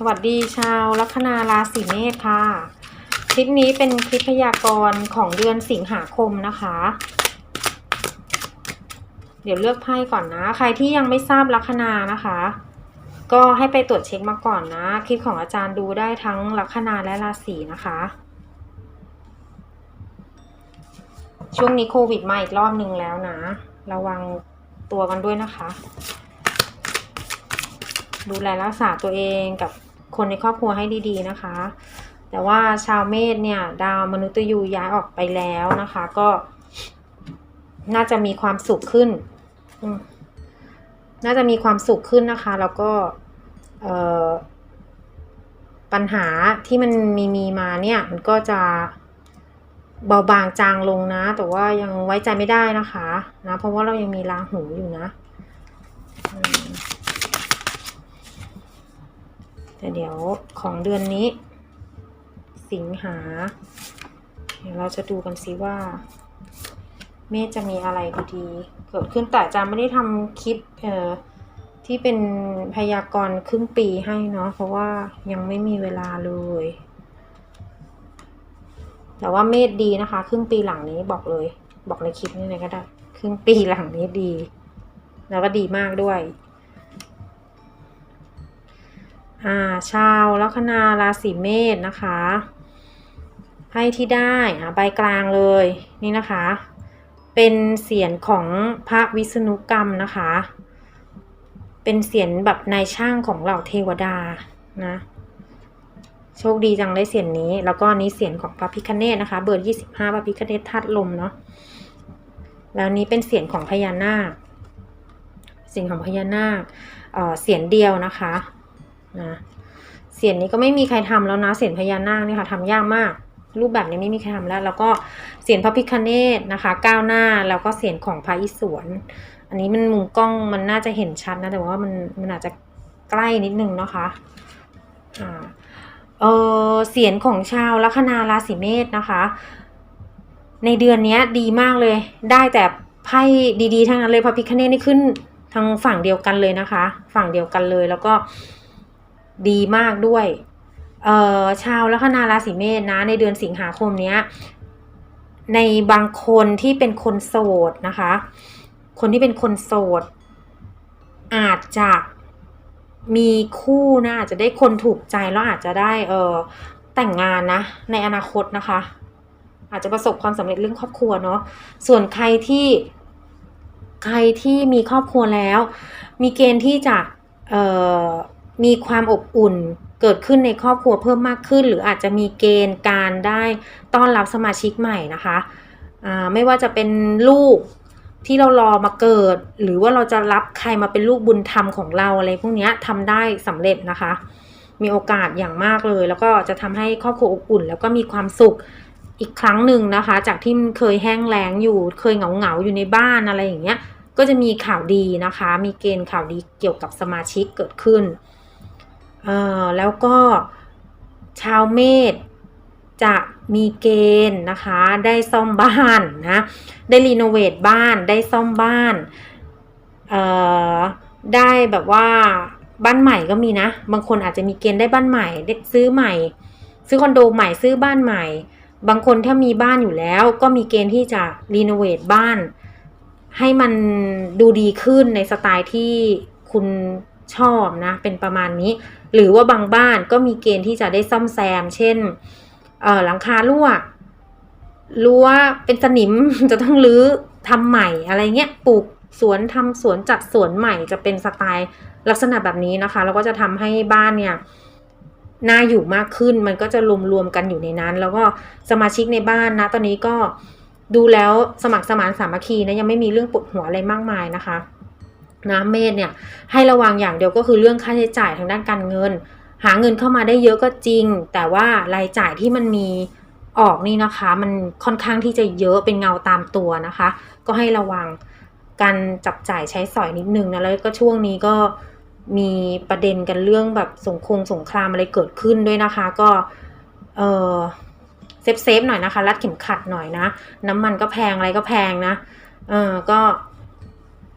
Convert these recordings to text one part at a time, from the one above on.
สวัสดีชาวลัคนาราศีเมษค่ะ คลิปนี้เป็นคลิปพยากรณ์ของเดือนสิงหาคมนะคะ เดี๋ยวเลือกไพ่ก่อนนะ ใครที่ยังไม่ทราบลัคนานะคะ ก็ให้ไปตรวจเช็คมาก่อนนะ คลิปของอาจารย์ดูได้ทั้งลัคนาและราศีนะคะ ช่วงนี้โควิดมาอีกรอบนึงแล้วนะ ระวังตัวกันด้วยนะคะดูแลรักษาตัวเองกับ คนในครอบครัวให้ดีๆนะคะ แต่ว่าชาวเมษเนี่ยดาวมนุษย์ยูย้ายออกไปแล้วนะคะ ก็ น่าจะมีความสุขขึ้น น่าจะมีความสุขขึ้นนะคะ แล้วก็ปัญหาที่มันมีมีมาเนี่ย มันก็จะเบาบางจางลงนะ แต่ว่ายังไว้ใจไม่ได้นะคะ นะ เพราะว่าเรายังมีราหูอยู่นะ แต่เดี๋ยวของเดือนนี้ สิงหา เดี๋ยวเราจะดูกันซิว่า เมษจะมีอะไรดีๆเกิดขึ้นแต่อาจะไม่ได้ทำคลิปเอ่อที่เป็นพยากรณ์ครึ่งปีให้เนาะเพราะว่ายังไม่มีเวลาเลย แต่ว่าเมษดีนะคะ ครึ่งปีหลังนี้บอกเลย บอกในคลิปนี้เลยก็ได้ ครึ่งปีหลังนี้ดี แล้วก็ดีมากด้วย อ่าชาวลัคนาราศีเมษนะคะไพ่ที่ได้อ่าใบกลางเลยนี่นะคะ เป็นเสียงของพระวิษณุกรรมนะคะ เป็นเสียงแบบนายช่างของเหล่าเทวดานะโชคดีจังได้เสียงนี้ แล้วก็นี้เสียงของพระพิคเนตนะคะ เบอร์ยี่สิบห้าพระพิคเนตธาตุลมเนาะแล้วนี้เป็นเสียงของพญานาคเสียงของพญานาคเเสียงเดียวนะคะ นะเสียนนี้ก็ไม่มีใครทำแล้วนะเสียนพญานาคเนี่ยค่ะทำยากมาก รูปแบบนี้ไม่มีใครทำแล้ว แล้วก็เสียนพระพิคเนตนะคะก้าวหน้าแล้วก็เสียนของพระอิศวรอันนี้มันมุมกล้องมันน่าจะเห็นชัดนะแต่ว่ามันมันอาจจะใกล้นิดนึงนะคะอ่าเออเสียนของชาวลัคนาราศีเมษนะคะ ในเดือนนี้ดีมากเลย ได้แต่ไพ่ดีๆทั้งนั้นเลยพระพิคเนตนี่ขึ้นทางฝั่งเดียวกันเลยนะคะ ฝั่งเดียวกันเลยแล้วก็ ดีมากด้วยเอ่อชาวลัคนาราศีเมษนะ ในเดือนสิงหาคมเนี้ย ในบางคนที่เป็นคนโสดนะคะ คนที่เป็นคนโสด อาจจะมีคู่นะอาจจะได้คนถูกใจแล้วอาจจะได้เออแต่งงานนะ ในอนาคตนะคะ อาจจะประสบความสำเร็จเรื่องครอบครัวเนาะส่วนใครที่ใครที่มีครอบครัวแล้ว มีเกณฑ์ที่จะเออ มีความอบอุ่นเกิดขึ้นในครอบครัวเพิ่มมากขึ้น หรืออาจจะมีเกณฑ์การได้ต้อนรับสมาชิกใหม่นะคะไม่ว่าจะเป็นลูกที่เรารอมาเกิด หรือว่าเราจะรับใครมาเป็นลูกบุญธรรมของเราอะไรพวกนี้ทำได้สำเร็จนะคะ มีโอกาสอย่างมากเลย แล้วก็จะทำให้ครอบครัวอบอุ่น แล้วก็มีความสุขอีกครั้งหนึ่งนะคะ จากที่เคยแห้งแล้งอยู่เคยเหงาเหงาอยู่ในบ้านอะไรอย่างเงี้ยก็จะมีข่าวดีนะคะ มีเกณฑ์ข่าวดีเกี่ยวกับสมาชิกเกิดขึ้น แล้วก็ชาวเมษจะมีเกณฑ์นะคะ ได้ซ่อมบ้านนะ ได้รีโนเวทบ้าน ได้ซ่อมบ้านเอ่อได้แบบว่าบ้านใหม่ก็มีนะ บางคนอาจจะมีเกณฑ์ได้บ้านใหม่ ได้ซื้อใหม่ ซื้อคอนโดใหม่ ซื้อบ้านใหม่ บางคนถ้ามีบ้านอยู่แล้ว ก็มีเกณฑ์ที่จะรีโนเวทบ้าน ให้มันดูดีขึ้นในสไตล์ที่คุณ ชอบนะเป็นประมาณนี้ หรือว่าบางบ้านก็มีเกณฑ์ที่จะได้ซ่อมแซม เช่นหลังคารั่วรั้วเป็นสนิมจะต้องรื้อทำใหม่อะไรเงี้ยปลูกสวนทำสวนจัดสวนใหม่จะเป็นสไตล์ลักษณะแบบนี้นะคะแล้วก็จะทำให้บ้านเนี่ยน่าอยู่มากขึ้นมันก็จะรวมรวมๆกันอยู่ในนั้น แล้วก็สมาชิกในบ้านนะ ตอนนี้ก็ดูแล้วสมัครสมานสามัคคีนะยังไม่มีเรื่องปวดหัวอะไรมากมายนะคะ นะเมษเนี่ยให้ระวังอย่างเดียวก็คือเรื่องค่าใช้จ่ายทางด้านการเงิน หาเงินเข้ามาได้เยอะก็จริง แต่ว่ารายจ่ายที่มันมีออกนี่นะคะ มันค่อนข้างที่จะเยอะเป็นเงาตามตัวนะคะ ก็ให้ระวังการจับจ่ายใช้สอยนิดนึงนะแล้วก็ช่วงนี้ก็มีประเด็นกันเรื่องแบบสงคงสงครามอะไรเกิดขึ้นด้วยนะคะ ก็เออเซฟเซฟหน่อยนะคะ รัดเข็มขัดหน่อยนะ น้ำมันก็แพงอะไรก็แพงนะเออก็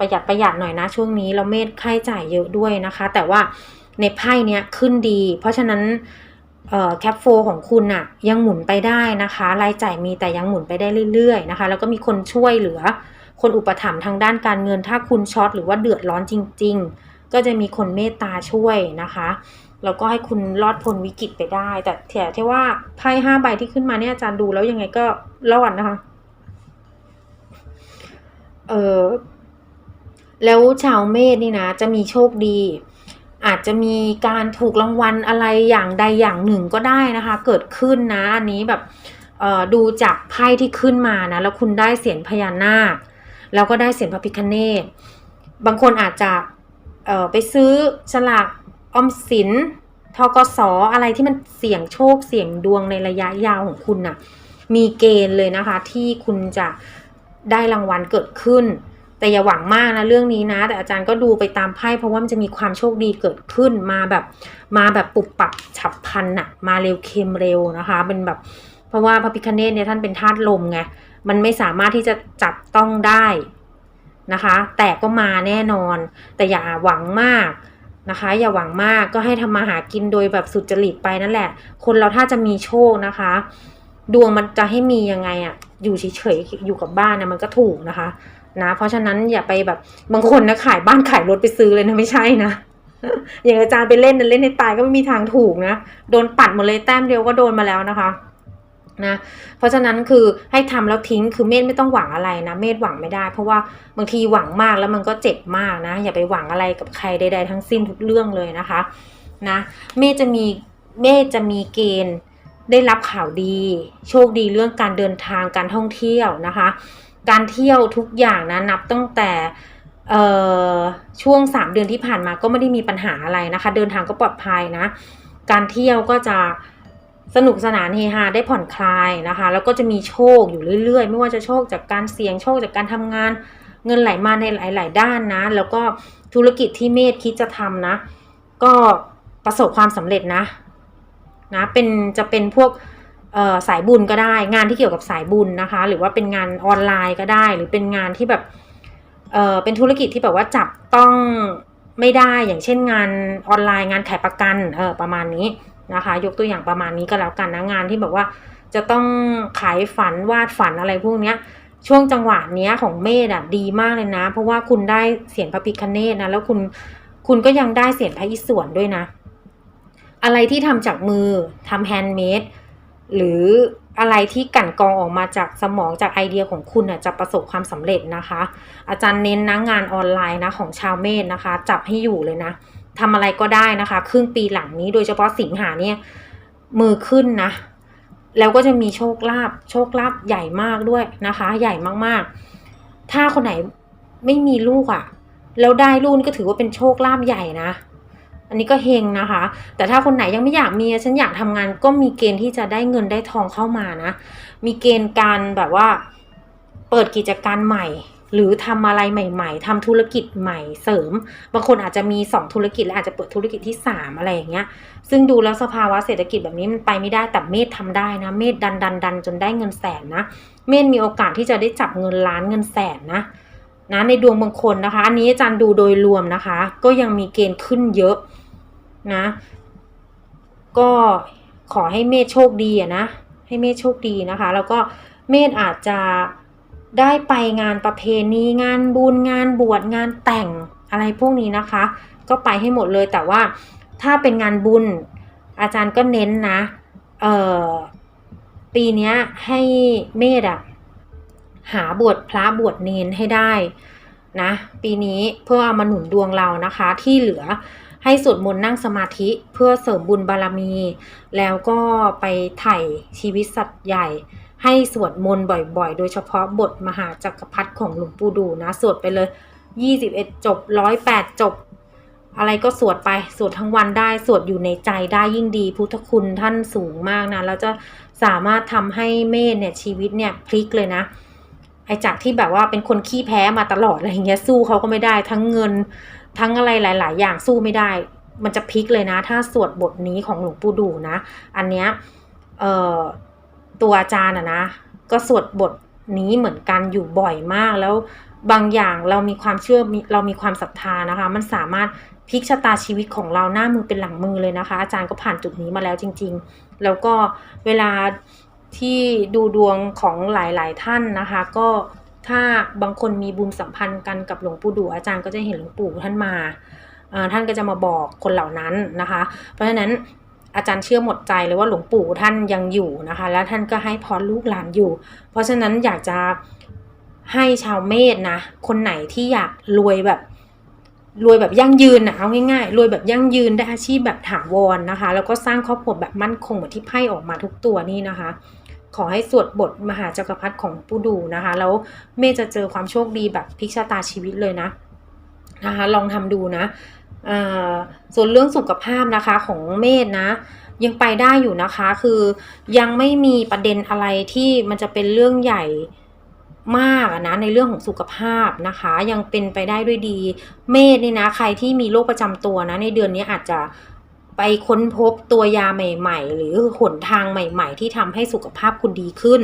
ประหยัดประหยัดหน่อยนะช่วงนี้เราเมษค่าใช้จ่ายเยอะด้วยนะคะ แต่ว่าในไพ่เนี้ยขึ้นดี เพราะฉะนั้นแคปโฟของคุณน่ะยังหมุนไปได้นะคะ รายจ่ายมีแต่ยังหมุนไปได้เรื่อยๆนะคะ แล้วก็มีคนช่วยเหลือ คนอุปถัมภ์ทางด้านการเงิน ถ้าคุณช็อตหรือว่าเดือดร้อนจริง ๆ ก็จะมีคนเมตตาช่วยนะคะแล้วก็ให้คุณรอดพ้นวิกฤตไปได้ แต่แถมที่ว่าไพ่ห้าใบที่ขึ้นมาเนี่ยอาจารย์ดูแล้วยังไงก็รอดนะคะ เออ แล้วชาวเมษนี่นะ จะมีโชคดี อาจจะมีการถูกรางวัลอะไรอย่างใดอย่างหนึ่งก็ได้นะคะ เกิดขึ้นนะอันนี้แบบดูจากไพ่ที่ขึ้นมานะ แล้วคุณได้เสียงพญานาค แล้วก็ได้เสียงพระพิคเนตบางคนอาจจะไปซื้อฉลากออมสินทกสอะไรที่มันเสี่ยงโชคเสี่ยงดวงในระยะยาวของคุณน่ะมีเกณฑ์เลยนะคะที่คุณจะได้รางวัลเกิดขึ้น แต่อย่าหวังมากนะเรื่องนี้นะ แต่อาจารย์ก็ดูไปตามไพ่เพราะว่ามันจะมีความโชคดีเกิดขึ้นมาแบบมาแบบปุบปับฉับพลันน่ะมาเร็วเค็มเร็วนะคะ เป็นแบบเพราะว่าพระพิคเนตเนี่ยท่านเป็นธาตุลมไงมันไม่สามารถที่จะจับต้องได้นะคะ แต่ก็มาแน่นอน แต่อย่าหวังมากนะคะ อย่าหวังมากก็ให้ทำมาหากินโดยแบบสุจริตไปนั่นแหละ คนเราถ้าจะมีโชคนะคะ ดวงมันจะให้มียังไงอะอยู่เฉยๆอยู่กับบ้านนะมันก็ถูกนะคะ นะ เพราะฉะนั้นอย่าไปแบบบางคนนะขายบ้านขายรถไปซื้อเลยนะไม่ใช่นะอย่างอาจารย์ไปเล่นเล่นในตายก็ไม่มีทางถูกนะโดนปัดหมดเลยแต้มเดียวก็โดนมาแล้วนะคะนะเพราะฉะนั้นคือให้ทำแล้วทิ้งคือเมธไม่ต้องหวังอะไรนะเมธหวังไม่ได้ เพราะว่าบางทีหวังมากแล้วมันก็เจ็บมากนะ อย่าไปหวังอะไรกับใครใดๆทั้งสิ้นทุกเรื่องเลยนะคะนะเมธจะมีเมธจะมีเกณฑ์ได้รับข่าวดี โชคดีเรื่องการเดินทางการท่องเที่ยวนะคะ การเที่ยวทุกอย่างนะนับตั้งแต่ช่วง 3 เดือนที่ผ่านมาก็ไม่ได้มีปัญหาอะไรนะคะ เดินทางก็ปลอดภัยนะ การเที่ยวก็จะสนุกสนานเฮฮาได้ผ่อนคลายนะคะ แล้วก็จะมีโชคอยู่เรื่อยๆ ไม่ว่าจะโชคจากการเสี่ยงโชคจากการทำงานเงินไหลมาในหลาย ๆ ด้านนะ แล้วก็ธุรกิจที่เมธคิดจะทำนะ ก็ประสบความสำเร็จนะนะเป็นจะเป็นพวก สายบุญก็ได้ งานที่เกี่ยวกับสายบุญนะคะ หรือว่าเป็นงานออนไลน์ก็ได้ หรือเป็นงานที่แบบเเป็นธุรกิจที่แบบว่าจับต้องไม่ได้อย่างเช่นงานออนไลน์งานขายประกันเออประมาณนี้นะคะ ยกตัวอย่างประมาณนี้ก็แล้วกันนะงานที่แบบว่าจะต้องขายฝันวาดฝันอะไรพวกเนี้ยช่วงจังหวะเนี้ยของเมธอะดีมากเลยนะ เพราะว่าคุณได้เสียงพระพิคเนตนะแล้วคุณคุณก็ยังได้เสียงพระอิศวรด้วยนะ อะไรที่ทำจากมือทำแฮนด์เมด หรืออะไรที่กั่นกองออกมาจากสมองจากไอเดียของคุณน่ะจะประสบความสำเร็จนะคะ อาจารย์เน้นนะงานออนไลน์นะของชาวเมธนะคะ จับให้อยู่เลยนะทำอะไรก็ได้นะคะ ครึ่งปีหลังนี้โดยเฉพาะสิงหาเนี่ยมือขึ้นนะ แล้วก็จะมีโชคลาภโชคลาภใหญ่มากด้วยนะคะ ใหญ่มากๆ ถ้าคนไหนไม่มีลูกอะ่ะ แล้วได้ลูกก็ถือว่าเป็นโชคลาภใหญ่นะ อันนี้ก็เฮงนะคะ แต่ถ้าคนไหนยังไม่อยากมีฉันอยากทำงานก็มีเกณฑ์ที่จะได้เงินได้ทองเข้ามานะ มีเกณฑ์การแบบว่า เปิดกิจการใหม่ หรือทำอะไรใหม่ ๆทำธุรกิจใหม่เสริม บางคนอาจจะมี 2 ธุรกิจและอาจจะเปิดธุรกิจที่ 3 อะไรอย่างเงี้ย ซึ่งดูแล้วสภาวะเศรษฐกิจแบบนี้มันไปไม่ได้แต่เมธทำได้นะ เมธดันดันดันจนได้เงินแสนนะ เมธมีโอกาสที่จะได้จับเงินล้านเงินแสนนะ นะในดวงบางคนนะคะ อันนี้อาจารย์ดูโดยรวมนะคะ ก็ยังมีเกณฑ์ขึ้นเยอะนะ ก็ขอให้เมธโชคดีนะ ให้เมธโชคดีนะคะ แล้วก็เมธอาจจะได้ไปงานประเพณีงานบุญงานบวชงานแต่งอะไรพวกนี้นะคะ ก็ไปให้หมดเลยแต่ว่าถ้าเป็นงานบุญอาจารย์ก็เน้นนะ เออปีนี้ให้เมธอะ หาบวชพระบวชเนนให้ได้นะปีนี้เพื่อเอามาหนุนดวงเรานะคะที่เหลือให้สวดมนต์นั่งสมาธิเพื่อเสริมบุญบารมี แล้วก็ไปไถ่ชีวิตสัตว์ใหญ่ ให้สวดมนต์บ่อยๆ โดยเฉพาะบทมหาจักรพรรดิของหลวงปู่ดูนะ สวดไปเลย 21 จบ 108 จบ อะไรก็สวดไป สวดทั้งวันได้สวดอยู่ในใจได้ยิ่งดี พุทธคุณท่านสูงมากนะ แล้วจะสามารถทำให้เมธเนี่ยชีวิตเนี่ยพลิกเลยนะ ไอจากที่แบบว่าเป็นคนขี้แพ้มาตลอดอะไรเงี้ยสู้เขาก็ไม่ได้ทั้งเงินทั้งอะไรหลาย ๆ อย่างสู้ไม่ได้ มันจะพลิกเลยนะ ถ้าสวดบทนี้ของหลวงปู่ดูนะ อันเนี้ยเอ่อตัวอาจารย์อะนะ ก็สวดบทนี้เหมือนกันอยู่บ่อยมากแล้วบางอย่างเรามีความเชื่อเรามีความศรัทธานะคะ มันสามารถพลิกชะตาชีวิตของเราหน้ามือเป็นหลังมือเลยนะคะ อาจารย์ก็ผ่านจุดนี้มาแล้วจริง ๆ แล้วก็เวลา ที่ดูดวงของหลายๆท่านนะคะ ก็ถ้าบางคนมีบุญสัมพันธ์กันกับหลวงปู่ดูอาจารย์ก็จะเห็นหลวงปู่ท่านมาท่านก็จะมาบอกคนเหล่านั้นนะคะ เพราะฉะนั้นอาจารย์เชื่อหมดใจเลยว่าหลวงปู่ท่านยังอยู่นะคะ แล้วท่านก็ให้พรลูกหลานอยู่ เพราะฉะนั้นอยากจะให้ชาวเมษนะ คนไหนที่อยากรวยแบบรวยแบบยั่งยืนนะเอาง่ายๆรวยแบบยั่งยืนได้อาชีพแบบถาวรนะคะ แล้วก็สร้างครอบครัวแบบมั่นคงเหมือนที่ไพ่ออกมาทุกตัวนี่นะคะ ขอให้สวดบทมหาจักรพรรดิของผู้ดูนะคะ แล้วเมฆจะเจอความโชคดีแบบพลิกชะตาชีวิตเลยนะนะคะลองทำดูนะส่วนเรื่องสุขภาพนะคะของเมษนะ ยังไปได้อยู่นะคะคือยังไม่มีประเด็นอะไรที่มันจะเป็นเรื่องใหญ่มากนะในเรื่องของสุขภาพนะคะ ยังเป็นไปได้ด้วยดี เมษนี่นะ ใครที่มีโรคประจำตัวนะ ในเดือนนี้อาจจะ ไปค้นพบตัวยาใหม่ ๆ หรือหนทางใหม่ ๆ ที่ทำให้สุขภาพคุณดีขึ้น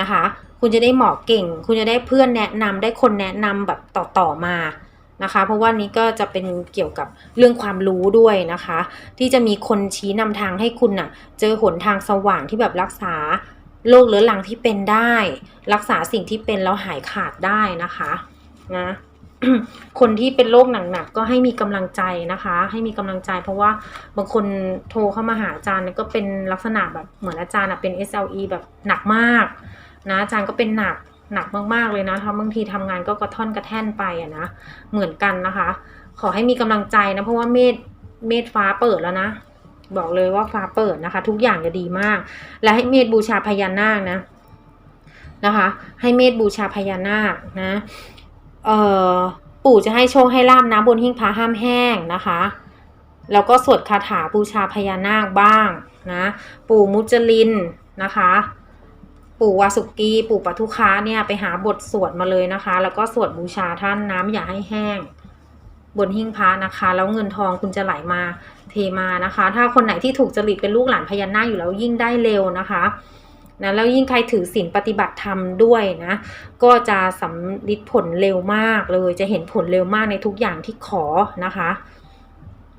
นะคะ คุณจะได้หมอเก่ง คุณจะได้เพื่อนแนะนำได้คนแนะนำแบบต่อๆมานะคะ เพราะว่านี้ก็จะเป็นเกี่ยวกับเรื่องความรู้ด้วยนะคะ ที่จะมีคนชี้นำทางให้คุณน่ะ เจอหนทางสว่างที่แบบรักษาโรคเรื้อรังที่เป็นได้ รักษาสิ่งที่เป็นแล้วหายขาดได้นะคะนะ คนที่เป็นโรคหนักๆก็ให้มีกำลังใจนะคะ ให้มีกำลังใจ เพราะว่าบางคนโทรเข้ามาหาอาจารย์เนี่ยก็เป็นลักษณะแบบเหมือนอาจารย์เป็น SLE แบบหนักมากนะอาจารย์ก็เป็นหนักหนักมากๆเลยนะทำบางทีทำงานก็กระท่อนกระแท่นไปอะนะเหมือนกันนะคะ ขอให้มีกำลังใจนะเพราะว่าเมษเมษฟ้าเปิดแล้วนะบอกเลยว่าฟ้าเปิดนะคะ ทุกอย่างจะดีมาก และให้เมษบูชาพญานาคนะนะคะ ให้เมษบูชาพญานาคนะ เอ่อปู่จะให้โชคให้ลาบนะบนหิ้งพระห้ามแห้งนะคะ แล้วก็สวดคาถาบูชาพญานาคบ้างนะปู่มุจลินนะคะ ปู่วาสุกีปู่ปทุค้าเนี่ยไปหาบทสวดมาเลยนะคะ แล้วก็สวดบูชาท่านน้ำอย่าให้แห้ง บนหิ้งพระนะคะ แล้วเงินทองคุณจะไหลมาเทมานะคะ ถ้าคนไหนที่ถูกจริตเป็นลูกหลานพญานาคอยู่แล้วยิ่งได้เร็วนะคะ นะแล้วยิ่งใครถือศีลปฏิบัติธรรมด้วยนะ ก็จะสำลิดผลเร็วมากเลย จะเห็นผลเร็วมากในทุกอย่างที่ขอนะคะ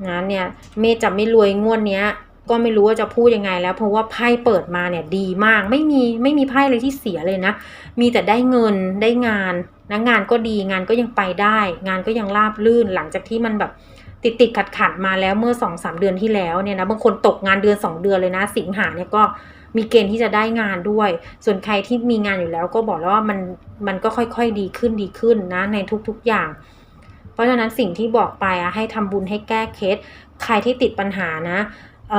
นะเนี่ยเมจะไม่รวยงวดเนี้ย ก็ไม่รู้ว่าจะพูดยังไงแล้ว เพราะว่าไพ่เปิดมาเนี่ยดีมากไม่มีไม่มีไพ่เลยที่เสียเลยนะ มีแต่ได้เงินได้งานนะงานก็ดีงานก็ยังไปได้ งานก็ยังราบลื่นหลังจากที่มันแบบติดติดขัดขัดๆมาแล้วเมื่อสองสามเดือนที่แล้วเนี่ยนะบางคนตกงานเดือนสองเดือนเลยนะ สิงหาเนี่ยก็ มีเกณฑ์ที่จะได้งานด้วย ส่วนใครที่มีงานอยู่แล้วก็บอกแล้วว่ามันมันก็ค่อยๆดีขึ้นดีขึ้นนะในทุกๆอย่าง เพราะฉะนั้นสิ่งที่บอกไปอะให้ทำบุญให้แก้เคสใครที่ติดปัญหานะเ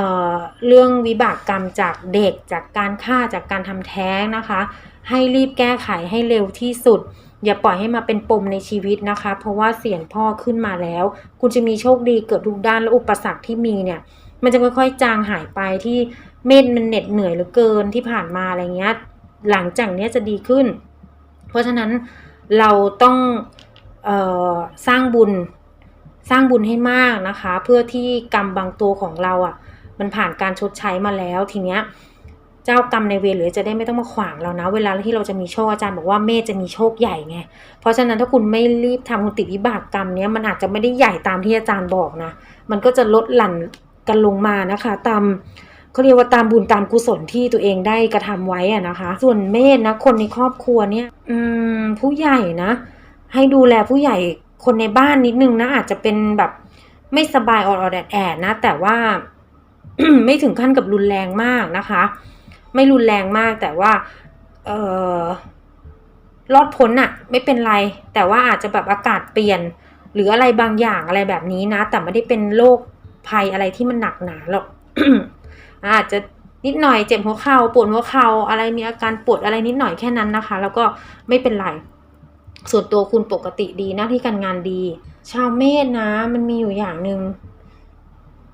เรื่องวิบากกรรมจากเด็กจากการฆ่าจากการทำแท้งนะคะ ให้รีบแก้ไขให้เร็วที่สุด อย่าปล่อยให้มาเป็นปมในชีวิตนะคะ เพราะว่าเสียงพ่อขึ้นมาแล้ว คุณจะมีโชคดีเกือบทุกด้านและอุปสรรคที่มีเนี่ยมันจะค่อยๆจางหายไปที่ เม็ดมันเหน็ดเหนื่อยเหลือเกินที่ผ่านมาอะไรเงี้ย หลังจากเนี้ยจะดีขึ้น เพราะฉะนั้นเราต้องออสร้างบุญสร้างบุญให้มากนะคะ เพื่อที่กรรมบางตัวของเราอะ่ะ มันผ่านการชดใช้มาแล้วทีเนี้ยเจ้ากรรมในเวรหรือจะได้ไม่ต้องมาขวางเรานะ เวลาที่เราจะมีโชคอาจารย์บอกว่าเมษจะมีโชคใหญ่ไง เพราะฉะนั้นถ้าคุณไม่รีบทำคุณติดวิบากกรรมเนี้ยมันอาจจะไม่ได้ใหญ่ตามที่อาจารย์บอกนะ มันก็จะลดหลั่นกันลงมานะคะ ตาม เขาเรียกว่าตามบุญตามกุศลที่ตัวเองได้กระทำไว้อะนะคะ ส่วนเมษนะคนในครอบครัวเนี่ย อืมผู้ใหญ่นะ ให้ดูแลผู้ใหญ่คนในบ้านนิดนึงนะ อาจจะเป็นแบบไม่สบายออดๆแอดนะ แต่ว่าไม่ถึงขั้นกับรุนแรงมากนะคะ ไม่รุนแรงมากแต่ว่า เออรอดพ้นอะไม่เป็นไร แต่ว่าอาจจะแบบอากาศเปลี่ยน หรืออะไรบางอย่างอะไรแบบนี้นะ แต่ไม่ได้เป็นโรคภัยอะไรที่มันหนักหนาหรอก อาจจะนิดหน่อยเจ็บหัวเข่าปวดหัวเข่าอะไรมีอาการปวดอะไรนิดหน่อยแค่นั้นนะคะ แล้วก็ไม่เป็นไรส่วนตัวคุณปกติดีหน้าที่การงานดี ชาวเมษนะ มันมีอยู่อย่างหนึ่ง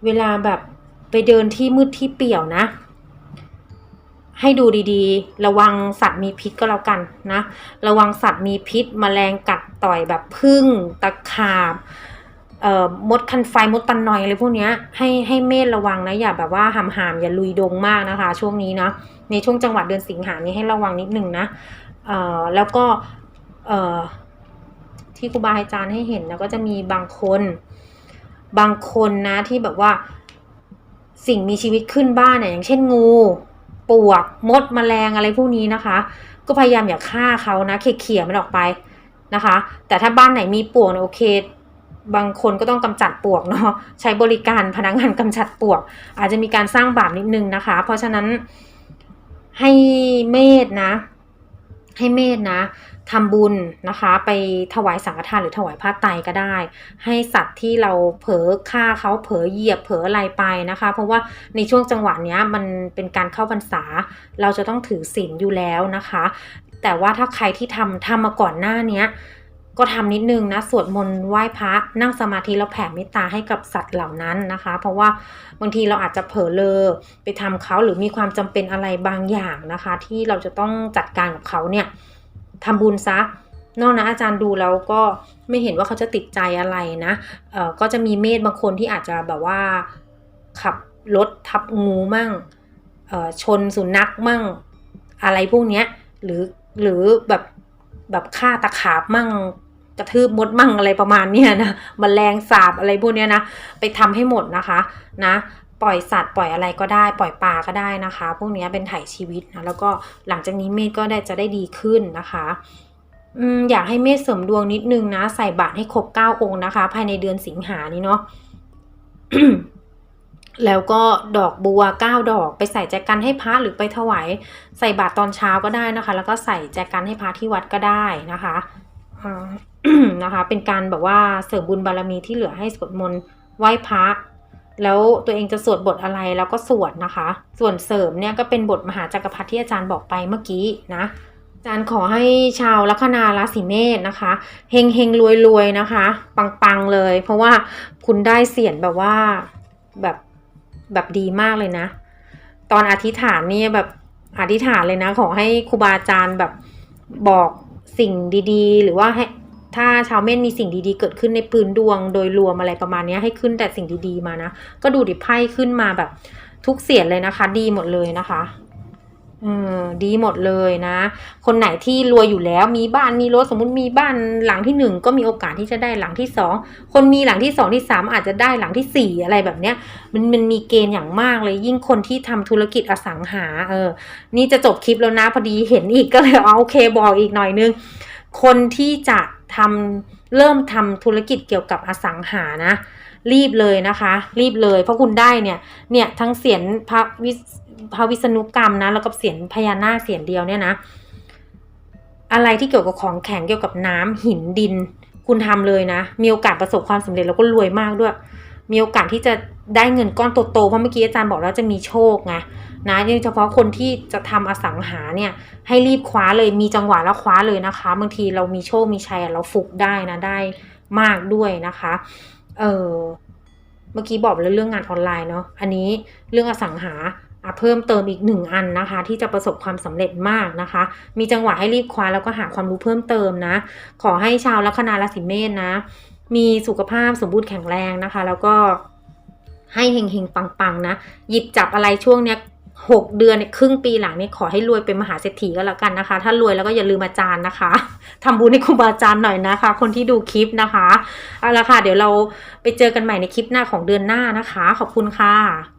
เวลาแบบไปเดินที่มืดที่เปี่ยวนะ ให้ดูดีๆ ระวังสัตว์มีพิษก็แล้วกันนะ ระวังสัตว์มีพิษมแมลงกัดต่อยแบบพึ่งตะขาบ มดคันไฟมดตันนอยอะไรพวกนี้ให้ให้เมษระวังนะอย่าแบบว่าหามหามอย่าลุยดงมากนะคะ ช่วงนี้นะในช่วงจังหวัดเดือนสิงหานี้ให้ระวังนิดหนึ่งนะแล้วก็ที่ครูบาอาจารย์ให้เห็นแล้วก็จะมีบางคน บางคนนะที่แบบว่า สิ่งมีชีวิตขึ้นบ้านเนี่ยอย่างเช่นงูปลวกมดแมลงอะไรพวกนี้นะคะ ก็พยายามอย่าฆ่าเขานะเขี่ยมันออกไปนะคะ แต่ถ้าบ้านไหนมีปลวกเนี่ยโอเค บางคนก็ต้องกำจัดปลวกเนาะใช้บริการพนักงานกำจัดปลวก อาจจะมีการสร้างบาปนิดนึงนะคะ เพราะฉะนั้นให้เมธนะ ให้เมธนะทำบุญนะคะ ไปถวายสังฆทานหรือถวายผ้าไตรก็ได้ ให้สัตว์ที่เราเผลอฆ่าเขาเผลอเหยียบเผลออะไรไปนะคะ เพราะว่าในช่วงจังหวะเนี้ยมันเป็นการเข้าพรรษา เราจะต้องถือศีลอยู่แล้วนะคะ แต่ว่าถ้าใครที่ทำทำมาก่อนหน้าเนี้ย ก็ทำนิดนึงนะสวดมนต์ไหว้พระนั่งสมาธิแล้วแผ่เมตตาให้กับสัตว์เหล่านั้นนะคะ เพราะว่าบางทีเราอาจจะเผลอเลอไปทำเขาหรือมีความจำเป็นอะไรบางอย่างนะคะ ที่เราจะต้องจัดการกับเขาเนี่ยทำบุญซะนอกนะอาจารย์ดูแล้วก็ไม่เห็นว่าเขาจะติดใจอะไรนะเอ่อก็จะมีเมธบางคนที่อาจจะแบบว่าขับรถทับงูมั่งเอ่อชนสุนัขมั่งอะไรพวกเนี้ยหรือหรือแบบแบบฆ่าตะขาบมั่ง กระทืบมดมั่งอะไรประมาณเนี้ยนะมแมลงสาบอะไรพวกเนี้ยนะ ไปทำให้หมดนะคะนะปล่อยสัตว์ปล่อยอะไรก็ได้ ปล่อยปลาก็ได้นะคะ พวกเนี้ยเป็นไถ่ชีวิตนะแล้วก็หลังจากนี้เมธก็ได้จะได้ดีขึ้นนะคะอยากให้เมธเสริมดวงนิดนึงนะ ใส่บาตรให้ครบเก้าองค์นะคะ ภายในเดือนสิงหานี้เนาะแล้วก็ดอกบัวเก้าดอก ไปใส่แจกันให้พระหรือไปถวายใส่บาตรตอนเช้าก็ได้นะคะ แล้วก็ใส่แจกันให้พระที่วัดก็ได้นะคะ นะคะ เป็นการแบบว่าเสริมบุญบารมีที่เหลือให้สวดมนต์ไหว้พระแล้วตัวเองจะสวดบทอะไรแล้วก็สวดนะคะ ส่วนเสริมเนี่ยก็เป็นบทมหาจักรพรรดิที่อาจารย์บอกไปเมื่อกี้นะอาจารย์ขอให้ชาวลัคนาราศีเมษนะคะเฮงเฮงรวยรวยนะคะ ปังปังๆเลย เพราะว่าคุณได้เสียงแบบว่าแบบแบบดีมากเลยนะ ตอนอธิษฐานนี่แบบอธิษฐานเลยนะ ขอให้ครูบาอาจารย์แบบบอกสิ่งดีๆ หรือว่าให้ ถ้าชาวเม่นมีสิ่งดีๆ เกิดขึ้นในปืนดวงโดยรวมอะไรประมาณนี้ให้ขึ้นแต่สิ่งดีๆมานะ ก็ดูดิไพ่ขึ้นมาแบบทุกเสียงเลยนะคะ ดีหมดเลยนะคะเออดีหมดเลยนะ คนไหนที่รวยอยู่แล้วมีบ้านมีรถสมมุติมีบ้านหลังที่หนึ่งก็มีโอกาสที่จะได้หลังที่สองคนมีหลังที่สองที่สามอาจจะได้หลังที่สี่อะไรแบบเนี้ยมันมันมีเกณฑ์อย่างมากเลย ยิ่งคนที่ทำธุรกิจอสังหาเออ นี่จะจบคลิปแล้วนะพอดีเห็นอีกก็เลยเอาโอเคบอกอีกหน่อยนึง คนที่จะ ทำเริ่มทำธุรกิจเกี่ยวกับอสังหานะ รีบเลยนะคะ รีบเลย เพราะคุณได้เนี่ยเนี่ยทั้งเสียนพระวิพระวิษณุกรรมนะ แล้วก็เสียนพญานาคเสียนเดียวเนี่ยนะ อะไรที่เกี่ยวกับของแข็งเกี่ยวกับน้ำหินดิน คุณทำเลยนะ มีโอกาสประสบความสำเร็จแล้วก็รวยมากด้วย มีโอกาสที่จะได้เงินก้อนโตๆเพราะเมื่อกี้อาจารย์บอกแล้วจะมีโชคไง นะโดยเฉพาะคนที่จะทำอสังหาเนี่ยให้รีบคว้าเลยมีจังหวะแล้วคว้าเลยนะคะ บางทีเรามีโชคมีชัยเราฟุกได้นะได้มากด้วยนะคะเออเมื่อกี้บอกแล้วเรื่องงานออนไลน์เนาะอันนี้เรื่องอสังหาเพิ่มเติมอีกหนึ่งอันนะคะ ที่จะประสบความสำเร็จมากนะคะ มีจังหวะให้รีบคว้าแล้วก็หาความรู้เพิ่มเติมนะ ขอให้ชาวลัคนาราศีเมษนะ มีสุขภาพสมบูรณ์แข็งแรงนะคะ แล้วก็ให้เฮงเฮงๆปังๆนะ หยิบจับอะไรช่วงเนี้ย หกเดือนเนี่ยครึ่งปีหลังเนี่ยขอให้รวยเป็นมหาเศรษฐีก็แล้วกันนะคะ ถ้ารวยแล้วก็อย่าลืมอาจารย์นะคะทำบุญให้ครูบาอาจารย์หน่อยนะคะ คนที่ดูคลิปนะคะเอาละค่ะ เดี๋ยวเราไปเจอกันใหม่ในคลิปหน้าของเดือนหน้านะคะ ขอบคุณค่ะ